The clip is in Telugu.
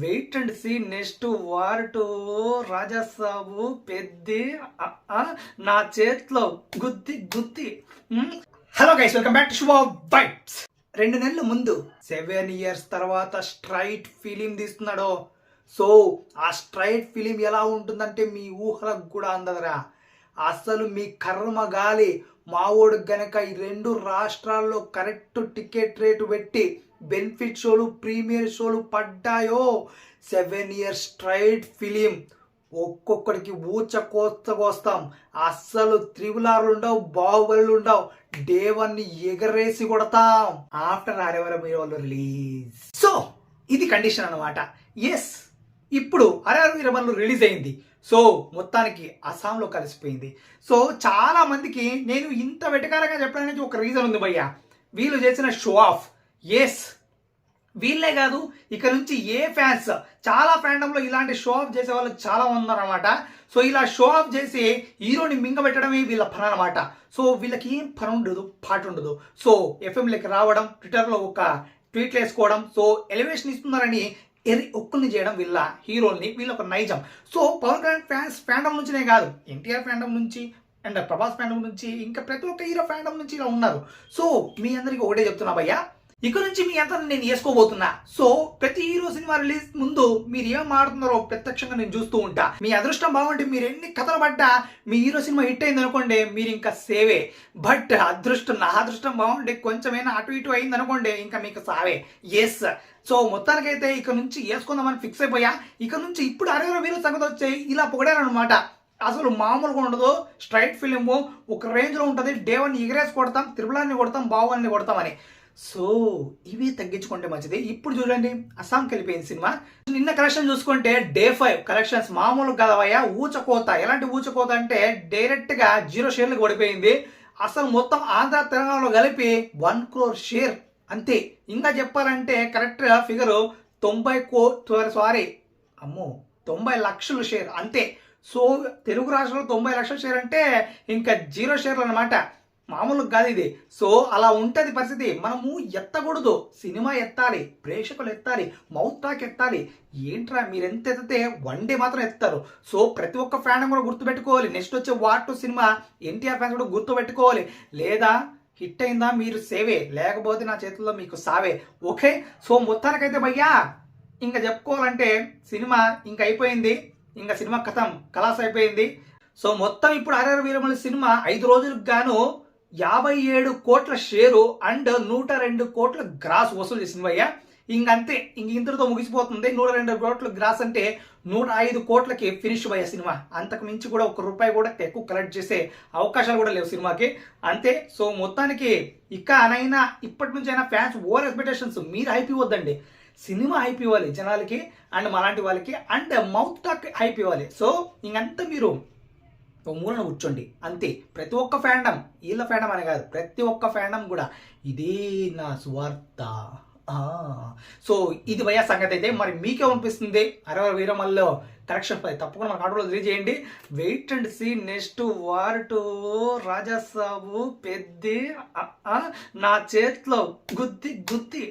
Wait and see next war two Raja Saab Peddi నా చేతిలో గుద్ది గుద్ది. Hello guys welcome back to Shubha vibes రెండు నెలల ముందు సెవెన్ ఇయర్స్ తర్వాత స్ట్రైట్ ఫిలిం తీస్తున్నాడు. సో ఆ స్ట్రైట్ ఫిలిం ఎలా ఉంటుందంటే మీ ఊహలకు కూడా అందదురా. అసలు మీ కర్మ గాలి మావోడు గనక ఈ రెండు రాష్ట్రాల్లో కరెక్ట్ టికెట్ రేటు పెట్టి బెనిఫిట్ షోలు ప్రీమియర్ షోలు పడ్డాయో? Seven years straight film. ఒక్కొక్కడికి ఊచ కోస్త కోస్తాం. అస్సలు త్రిగులార్లు ఉండవు బాహుబలులు ఉండవు డే వన్ ఎగరేసి కొడతాం. ఆఫ్టర్ ఆరేవర మీరు వాళ్ళు రిలీజ్. సో ఇది కండిషన్ అనమాట ఎస్ ఇప్పుడు అరవై వీరమల్లు రిలీజ్ అయింది. సో మొత్తానికి అస్సాంలో కలిసిపోయింది. సో చాలా మందికి నేను ఇంత వెటకారంగా చెప్పడానికి ఒక రీజన్ ఉంది భయ్య. వీళ్ళు చేసిన షో ఆఫ్ ఎస్ వీళ్ళే కాదు ఇక నుంచి ఏ ఫ్యాన్స్ చాలా ఫ్యాండంలో ఇలాంటి షో ఆఫ్ చేసే వాళ్ళు చాలా ఉన్నారన్నమాట. సో ఇలా షో ఆఫ్ చేసి హీరోని మింగబెట్టడమే వీళ్ళ పని అనమాట సో వీళ్ళకి ఏం పని ఉండదు పాట ఉండదు. సో ఎఫ్ఎంలోకి రావడం ట్విట్టర్లో ఒక ట్వీట్లు వేసుకోవడం సో ఎలివేషన్ ఇస్తున్నారని ఎర్రి ఒక్కుల్ని చేయడం వీళ్ళ హీరోల్ని వీళ్ళ ఒక నైజం. So Pawan Kalyan fans fandom నుంచినే కాదు ఎన్టీఆర్ ఫ్యాండమ్ నుంచి అండ్ ప్రభాస్ ఫ్యాండమ్ నుంచి ఇంకా ప్రతి ఒక్క హీరో ఫ్యాండమ్ నుంచి ఇలా ఉన్నారు. సో మీ అందరికీ ఒకటే చెప్తున్నా భయ్యా ఇక నుంచి మీ యంత్రాన్ని నేను వేసుకోబోతున్నా. సో ప్రతి హీరో సినిమా రిలీజ్ ముందు మీరు ఏం ఆడుతున్నారో ప్రత్యక్షంగా నేను చూస్తూ ఉంటా. మీ అదృష్టం బాగుంటే మీరు ఎన్ని కథలు పడ్డా మీ హీరో సినిమా హిట్ అయింది అనుకోండి మీరు ఇంకా సేవే. బట్ అదృష్టం నా అదృష్టం బాగుంటే కొంచెమైనా అటు ఇటు అయింది అనుకోండి ఇంకా మీకు సావే. ఎస్ సో మొత్తానికైతే ఇక నుంచి వేసుకుందామని ఫిక్స్ అయిపోయా. ఇక నుంచి ఇప్పుడు అరవై వీరు సంగతి వచ్చాయి ఇలా పొగడారనమాట అసలు మామూలుగా ఉండదు. స్ట్రైట్ ఫిలిం ఒక రేంజ్లో ఉంటది. డే వన్ ఎగరేసి కొడతాం త్రిపులాన్ని కొడతాం బాహుబలిని కొడతామని సో ఇవి తగ్గించుకుంటే మంచిది. ఇప్పుడు చూడండి అస్సాంకి వెళ్ళిపోయింది సినిమా. నిన్న కలెక్షన్ చూసుకుంటే డే ఫైవ్ కలెక్షన్స్ మామూలు కదవయ్యా ఊచకోత. ఎలాంటి ఊచకోత అంటే డైరెక్ట్గా జీరో షేర్లకు పడిపోయింది అసలు మొత్తం ఆంధ్ర తెలంగాణలో కలిపి వన్ క్రోర్ షేర్. అంతే. ఇంకా చెప్పాలంటే కరెక్ట్ ఫిగర్ తొంభై కో సారీ. అమ్మో తొంభై లక్షలు షేర్. అంతే. సో తెలుగు రాష్ట్రంలో తొంభై లక్షల షేర్ అంటే ఇంకా జీరో షేర్లు అనమాట మామూలు కాదు ఇది. సో అలా ఉంటుంది పరిస్థితి. మనము ఎత్తకూడదు. సినిమా ఎత్తాలి ప్రేక్షకులు ఎత్తాలి మౌత్ టాక్ ఎత్తాలి. ఏంట్రా మీరు ఎంత ఎత్తితే వన్ డే మాత్రం ఎత్తారు. సో ప్రతి ఒక్క ఫ్యాన్ కూడా గుర్తుపెట్టుకోవాలి. నెక్స్ట్ వచ్చే war two cinema NTR fans కూడా గుర్తుపెట్టుకోవాలి. లేదా హిట్ అయిందా మీరు సేవే. లేకపోతే నా చేతుల్లో మీకు సావే. ఓకే? సో మొత్తానికైతే భయ్యా ఇంకా చెప్పుకోవాలంటే సినిమా ఇంకా అయిపోయింది. ఇంకా సినిమా కథం కలాస్ అయిపోయింది సో మొత్తం ఇప్పుడు ఆర్ఆర్ వీరమణి సినిమా ఐదు రోజులకు గాను యాభై ఏడు కోట్ల షేరు అండ్ నూట రెండు కోట్ల గ్రాస్ వసూలు చేసింది భయ్య. ఇంకంతే ఇంక ఇంతటితో ముగిసిపోతుంది. నూట రెండు కోట్ల గ్రాస్ అంటే నూట ఐదు కోట్లకి ఫినిష్ అయ్యే సినిమా. అంతకు మించి కూడా ఒక రూపాయి కూడా ఎక్కువ కలెక్ట్ చేసే అవకాశాలు కూడా లేవు సినిమాకి. అంతే సో మొత్తానికి ఇక అనైనా ఇప్పటి నుంచి అయినా ఫ్యాన్స్ ఓవర్ ఎక్స్పెక్టేషన్స్ మీరు అయిపోవద్దండి సినిమా హైప్ ఇవ్వాలి జనాలకి అండ్ మలాంటి వాళ్ళకి అండ్ మౌత్ టాక్ హైప్ ఇవ్వాలి. సో ఇంకంతా మీరు మూలన కూర్చోండి. అంతే. ప్రతి ఒక్క ఫ్యాండమ్ వీళ్ళ ఫ్యాండమ్ అని కాదు ప్రతి ఒక్క ఫ్యాండమ్ కూడా ఇదే నా స్వార్థ సో ఇది భయ సంగతి అయితే మరి మీకే పంపిస్తుంది అరవై వీరమల్లో కరెక్షన్ పై. తప్పకుండా మన ఆటోలో తెలియజేయండి. Wait and see next war two Raja Saab Peddi నా చేతిలో గుద్ది గుద్ది.